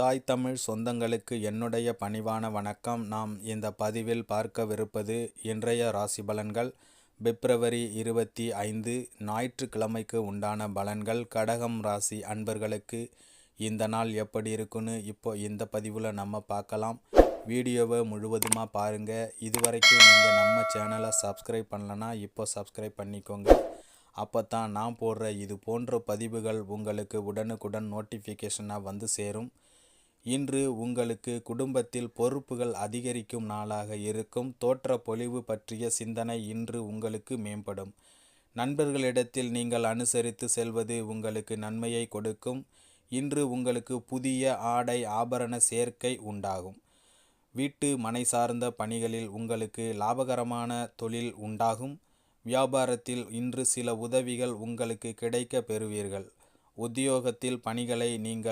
தாய் தமிழ் சொந்தங்களுக்கு என்னுடைய பணிவான வணக்கம். நாம் இந்த பதிவில் பார்க்கவிருப்பது இன்றைய ராசி பலன்கள். பிப்ரவரி இருபத்தி ஐந்து ஞாயிற்றுக்கிழமைக்கு உண்டான பலன்கள். கடகம் ராசி அன்பர்களுக்கு இந்த நாள் எப்படி இருக்குன்னு இப்போ இந்த பதிவில் நம்ம பார்க்கலாம். வீடியோவை முழுவதுமாக பாருங்கள் இதுவரைக்கும் நீங்கள் நம்ம சேனலை சப்ஸ்கிரைப் பண்ணலன்னா இப்போ சப்ஸ்கிரைப் பண்ணிக்கோங்க. அப்போ தான் நான் போடுற இது போன்ற பதிவுகள் உங்களுக்கு உடனுக்குடன் நோட்டிஃபிகேஷனாக வந்து சேரும். இன்று உங்களுக்கு குடும்பத்தில் பொறுப்புகள் அதிகரிக்கும் நாளாக இருக்கும். தோற்ற பொலிவு பற்றிய சிந்தனை இன்று உங்களுக்கு மேம்படும். நண்பர்களிடத்தில் நீங்கள் அனுசரித்து செல்வது உங்களுக்கு நன்மையை கொடுக்கும். இன்று உங்களுக்கு புதிய ஆடை ஆபரண சேர்க்கை உண்டாகும். வீட்டு மனை சார்ந்த பணிகளில் உங்களுக்கு லாபகரமான தொழில் உண்டாகும். வியாபாரத்தில் இன்று சில உதவிகள் உங்களுக்கு கிடைக்க பெறுவீர்கள். உத்தியோகத்தில் பணிகளை நீங்கள்